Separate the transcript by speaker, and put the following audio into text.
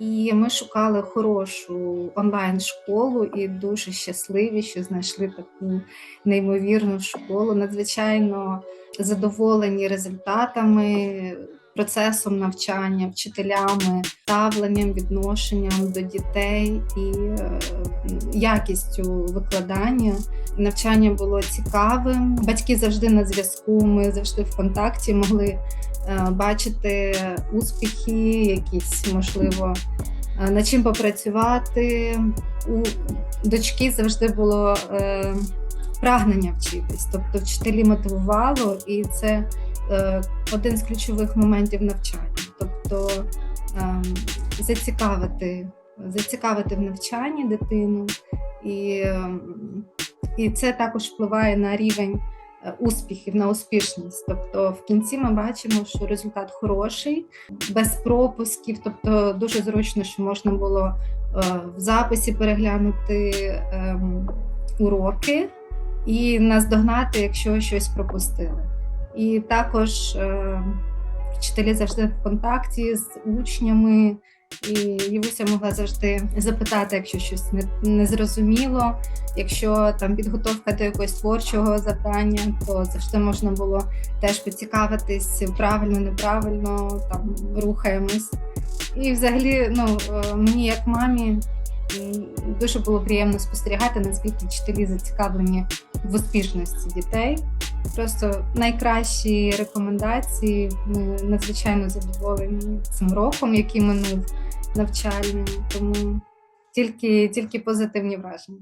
Speaker 1: І ми шукали хорошу онлайн-школу і дуже щасливі, що знайшли таку неймовірну школу. Надзвичайно задоволені результатами, процесом навчання, вчителями, ставленням, відношенням до дітей і е, якістю викладання. Навчання було цікавим. Батьки завжди на зв'язку. Ми завжди в контакті могли е, бачити успіхи, якісь можливо е, над чим попрацювати. У дочки завжди було е, прагнення вчитись, тобто вчителі мотивувало, і це е, один з ключових моментів навчання. Тобто е, зацікавити, зацікавити в навчанні дитину, і, ем, і це також впливає на рівень е, успіхів, на успішність. Тобто, в кінці ми бачимо, що результат хороший, без пропусків, тобто дуже зручно, що можна було е, в записі переглянути ем, уроки і наздогнати, якщо щось пропустили. І також е, вчителі завжди в контакті з учнями, і Євуся могла завжди запитати, якщо щось не, зрозуміло. Якщо там підготовка до якогось творчого завдання, то завжди можна було теж поцікавитись правильно, неправильно, там рухаємось. І взагалі, ну е, мені як мамі дуже було приємно спостерігати, наскільки вчителі зацікавлені в успішності дітей. Просто найкращі рекомендації. Ми надзвичайно задоволені цим роком, який минув навчальним. Тому тільки, тільки позитивні враження.